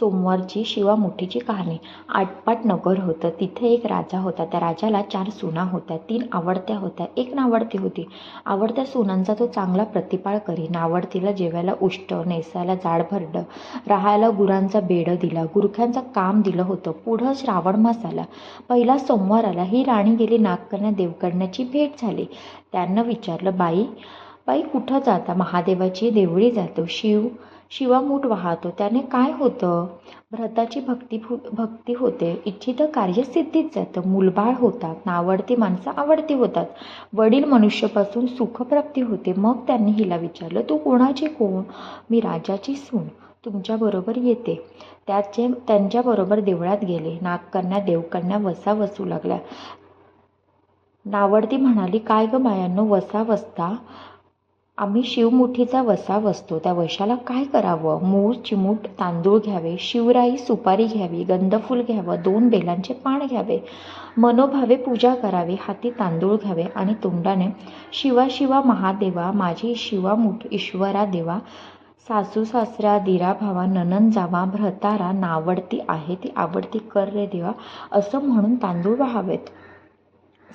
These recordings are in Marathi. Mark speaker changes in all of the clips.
Speaker 1: सोमवारची शिवामुठीची कहाणी. आटपाट नगर होतं. तिथे एक राजा होता. त्या राजाला चार सुना होत्या. तीन आवडत्या होत्या. एक नावडती होती. आवडत्या सुनांचा तो चांगला प्रतिपाळ करी. नावडतीला जेवायला उष्ट नेसायला जाडभरडं राहायला गुरांचा बेडं दिला. गुरख्यांचं काम दिलं होतं. पुढं श्रावण मास आला. पहिला सोमवार आला. ही राणी गेली नागकन्या देवकन्याची भेट झाली. त्यांना विचारलं बाई बाई कुठं जाता? महादेवाची देवळी जातो. शिव शिवामूठ वाहतो. त्याने काय होतं? भ्रताची भक्ती भक्ती होते. इच्छित कार्य सिद्धीत जातं. मूलबाळ होतात. नावडती माणसं आवडती होतात. वडील मनुष्यापासून सुखप्राप्ती होते. मग त्यांनी हिला विचारलं तू कोणाची कोण? मी राजाची सून. तुमच्याबरोबर येते. त्याचे त्यांच्याबरोबर देवळात गेले. नागकन्या देवकन्या वसा वसू लागल्या. नावडती म्हणाली काय गं बायांनो वसा वसता? आम्ही शिवमुठीचा वसा बसतो त्या वशाला काय करावं? मूळ चिमूट तांदूळ घ्यावे शिवराई सुपारी घ्यावी गंधफूल घ्यावं दोन बेलांचे पान घ्यावे मनोभावे पूजा करावी हाती तांदूळ घ्यावे आणि तोंडाने शिवा शिवा महादेवा माझी शिवामुठ ईश्वरा देवा सासू सासरा दिरा भावा ननन जावा भ्रतारा नावडती आहे ती आवडती कर रे देवा असं म्हणून तांदूळ वाहावेत.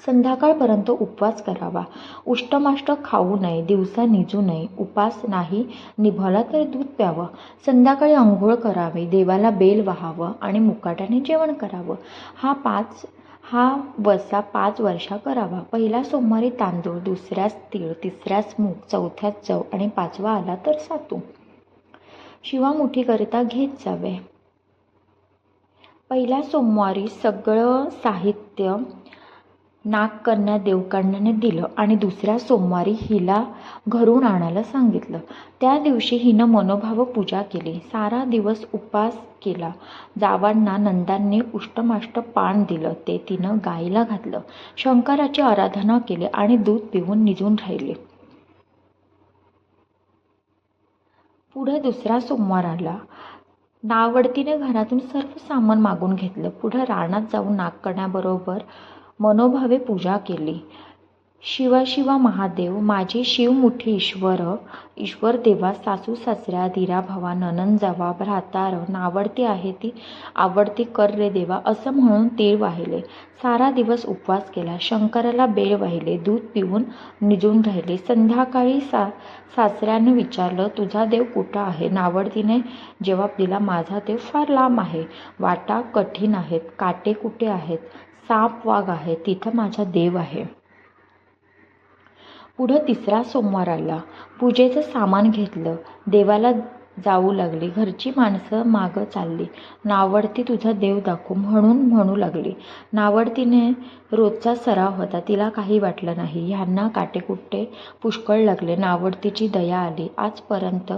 Speaker 1: संध्याकाळपर्यंत उपवास करावा. उष्टमाष्ट खाऊ नये दिवसा निजू नये उपास नाही निभावला तर दूध प्यावं. संध्याकाळी आंघोळ करावी देवाला बेल वाहावं आणि मुकाट्याने जेवण करावं. हा पाच हा वसा पाच वर्षा करावा. पहिला सोमवारी तांदूळ दुसऱ्यास तीळ तिसऱ्यास मूग चौथ्यात चव आणि पाचवा आला तर सातू. शिवामुठीकरिता घेत जावे. पहिल्या सोमवारी सगळं साहित्य नागकन्या देवकांडाने दिलं आणि दुसऱ्या सोमवारी हिला घरून आणायला सांगितलं. त्या दिवशी हिनं मनोभाव पूजा केली. सारा दिवस उपास केला. जावांना नंदांनी उष्टमाष्ट पान दिलं. ते तिनं गाईला घातलं. शंकराची आराधना केली आणि दूध पिऊन निजून राहिले. पुढे दुसरा सोमवार आला. नावडतीने घरातून सर्व सामान मागून घेतलं. पुढं रानात जाऊन नागकण्याबरोबर मनोभावे पूजा केली. शिवा शिवा महादेव माझी शिवमुठी ईश्वर ईश्वर देवा सासू सासऱ्या धीरा भावा ननन जावा भ्रातार नावडती आहे ती आवडती कर रे देवा असं म्हणून तीळ वाहिले. सारा दिवस उपवास केला शंकराला बेळ वाहिले दूध पिऊन निजून राहिले. संध्याकाळी सा सासऱ्याने विचारलं तुझा देव कुठं आहे? नावडतीने जवाब दिला माझा देव फार लांब आहे. वाटा कठीण आहेत. काटे कुठे आहेत? साप वाघ आहे तिथं माझा देव आहे. पुढं तिसरा सोमवार आला. पूजेचं सामान घेतलं. देवाला जाऊ लागली. घरची माणसं मागं चालली. नावडती तुझा देव दाखव म्हणून म्हणू लागली. नावडतीने रोजचा सराव होता. तिला काही वाटलं नाही. ह्यांना काटेकुट्टे पुष्कळ लागले. नावडतीची दया आली. आजपर्यंत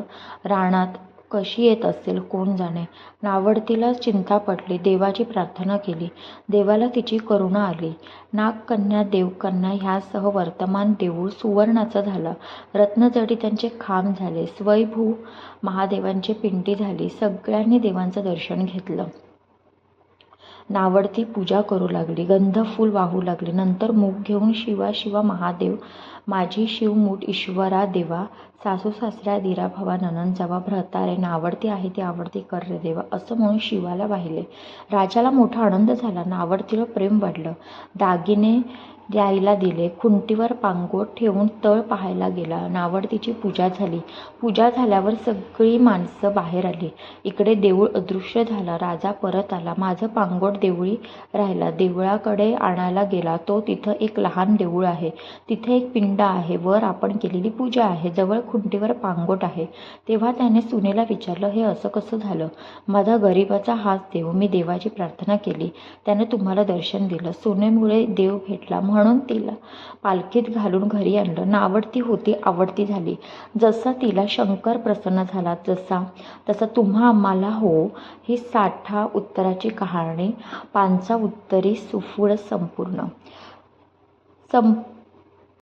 Speaker 1: रानात कशी येत असेल कोण जाणे? नावडतीला चिंता पडली देवाची प्रार्थना केली. देवाला तिची करुणा आली. नागकन्या देवकन्या ह्यासह वर्तमान देऊळ सुवर्णाचं झालं. रत्नजडी त्यांचे खांब झाले. स्वयंभू महादेवांची पिंटी झाली. सगळ्यांनी देवांचं दर्शन घेतलं. नावडती पूजा करू लागली. गंध फूल वाहू लागली. नंतर मूग घेऊन शिवा शिवा महादेव माझी शिवमूठ ईश्वरा देवा सासू सासऱ्या दिरा भावा ननन जावा भ्रतारे नावडती आहे ती आवडती कर रे देवा असं म्हणून शिवाला वाहिले. राजाला मोठा आनंद झाला. नावडतीला प्रेम वाढलं. दागिने जायला दिले खुंटीवर पांगोट ठेवून तळ पाहायला गेला. नावडतीची पूजा झाली. पूजा झाल्यावर सगळी माणसं बाहेर आली. इकडे देऊळ अदृश्य झाला. राजा परत आला. माझं पांगोट देवळी राहिला. देवळाकडे आणायला गेला. तो तिथं एक लहान देऊळ आहे. तिथे एक पिंड आहे. वर आपण केलेली पूजा आहे. जवळ खुंटीवर पांगोट आहे. तेव्हा त्याने सुनेला विचारलं हे असं कसं झालं? माझा गरिबाचा हाच देव. मी देवाची प्रार्थना केली. त्याने तुम्हाला दर्शन दिलं. सुनेमुळे देव भेटला. म्हणून तिला पालखीत घालून घरी आणलं. नावडती होती आवडती झाली. जसा तिला शंकर प्रसन्न झाला जसा तसा तुम्हा आम्हाला हो. ही साठा उत्तराची कहाणी पांचा उत्तरी सुफुळ संपूर्ण. सं